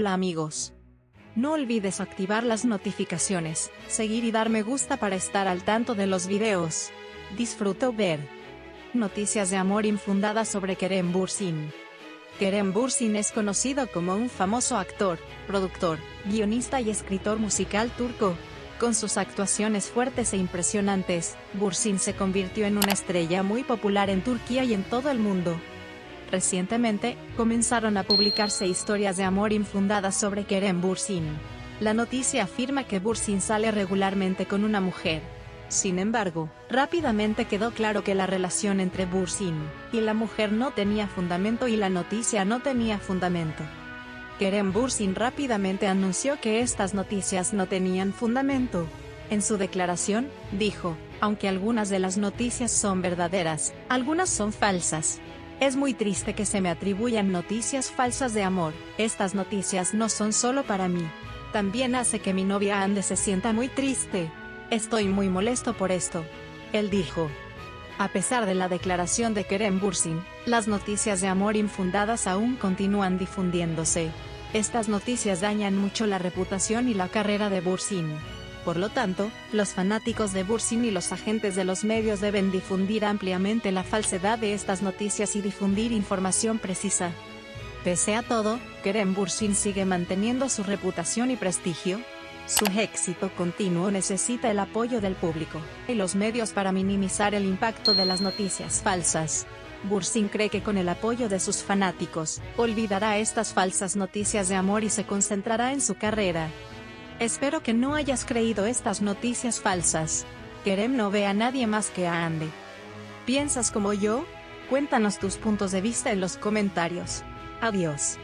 Hola amigos. No olvides activar las notificaciones, seguir y dar me gusta para estar al tanto de los videos. Disfruto ver. Noticias de amor infundadas sobre Kerem Bursin. Kerem Bursin es conocido como un famoso actor, productor, guionista y escritor musical turco. Con sus actuaciones fuertes e impresionantes, Bursin se convirtió en una estrella muy popular en Turquía y en todo el mundo. Recientemente, comenzaron a publicarse historias de amor infundadas sobre Kerem Bursin. La noticia afirma que Bursin sale regularmente con una mujer. Sin embargo, rápidamente quedó claro que la relación entre Bursin y la mujer no tenía fundamento y la noticia no tenía fundamento. Kerem Bursin rápidamente anunció que estas noticias no tenían fundamento. En su declaración, dijo, aunque algunas de las noticias son verdaderas, algunas son falsas. Es muy triste que se me atribuyan noticias falsas de amor, estas noticias no son solo para mí. También hace que mi novia Ande se sienta muy triste. Estoy muy molesto por esto. Él dijo. A pesar de la declaración de Kerem Bursin, las noticias de amor infundadas aún continúan difundiéndose. Estas noticias dañan mucho la reputación y la carrera de Bursin. Por lo tanto, los fanáticos de Bursin y los agentes de los medios deben difundir ampliamente la falsedad de estas noticias y difundir información precisa. Pese a todo, Kerem Bursin sigue manteniendo su reputación y prestigio. Su éxito continuo necesita el apoyo del público y los medios para minimizar el impacto de las noticias falsas. Bursin cree que con el apoyo de sus fanáticos, olvidará estas falsas noticias de amor y se concentrará en su carrera. Espero que no hayas creído estas noticias falsas. Kerem no ve a nadie más que a Ande. ¿Piensas como yo? Cuéntanos tus puntos de vista en los comentarios. Adiós.